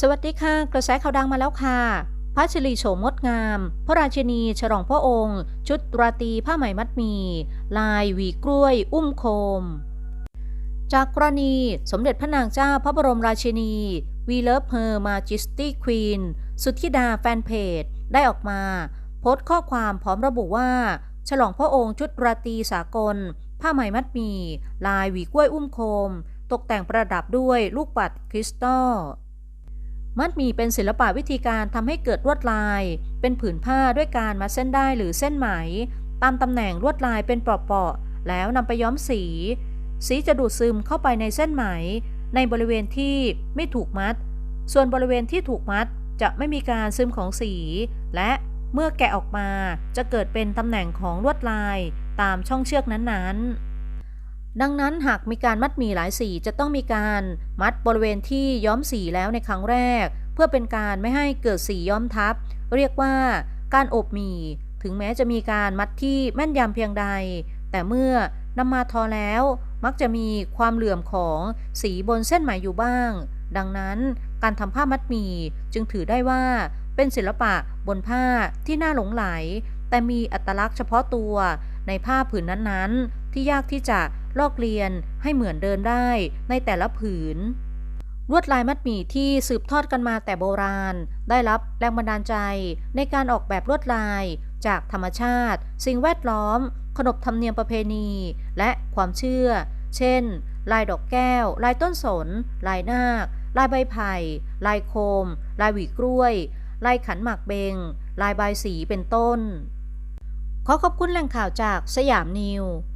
สวัสดีค่ะ กระแสข่าวดังมาแล้วค่ะ พระชลีโฉมงดงาม พระราชินี ฉลองพระองค์ ชุดราตรีผ้าไหมมัดมี ลายหวีกล้วย อุ้มโคม จากกรณีสมเด็จพระนางเจ้าพระบรมราชินี We Love Her Majesty Queen สุทธิดาแฟนเพจ ได้ออกมา โพสต์ข้อความพร้อมระบุว่า ฉลองพระองค์ชุดราตรีสากล ผ้าไหมมัดมี ลายหวีกล้วยอุ้มโคม ตกแต่งประดับด้วยลูกปัดคริสตัล มัดหมี่เป็นศิลปะวิธีการทำให้เกิดลวดลาย เป็นผืนผ้าด้วยการมัดเส้นได้หรือเส้นไหม ตามตำแหน่งลวดลายเป็นเปราะๆแล้วนำไปย้อมสี สีจะดูดซึมเข้าไปในเส้นไหม ในบริเวณที่ไม่ถูกมัด ส่วนบริเวณที่ถูกมัดจะไม่มีการซึมของสี และเมื่อแกะออกมาจะเกิดเป็นตำแหน่งของลวดลายตามช่องเชือกนั้นๆ ดังนั้นหากมีการมัดหมี่หลายสีจะต้องมีการมัดบริเวณที่ย้อมสีแล้วในครั้งแรก เพื่อเป็นการไม่ให้เกิดสีย้อมทับ เรียกว่าการอบหมี่ถึงแม้จะมีการมัดที่แม่นยำเพียงใด แต่เมื่อนำมาทอแล้ว มักจะมีความเหลื่อมของสีบนเส้นไหมอยู่บ้าง ดังนั้นการทำผ้ามัดหมี่จึงถือได้ว่าเป็นศิลปะบนผ้าที่น่าหลงไหล แต่มีอัตลักษณ์เฉพาะตัวในผ้าผืนนั้นๆ ที่ยากที่จะ ลอกเลียนให้เหมือนเดินได้ในแต่ละผืน ลวดลายมัดหมี่ที่สืบทอดกันมาแต่โบราณ ได้รับแรงบันดาลใจในการออกแบบลวดลายจากธรรมชาติ สิ่งแวดล้อม ขนบธรรมเนียมประเพณี และความเชื่อ เช่น ลายดอกแก้ว ลายต้นสน ลายนาค ลายใบไผ่ ลายโคม ลายหวีกล้วย ลายขันหมากเบง ลายใบสีเป็นต้น ขอขอบคุณแหล่งข่าวจากสยามนิว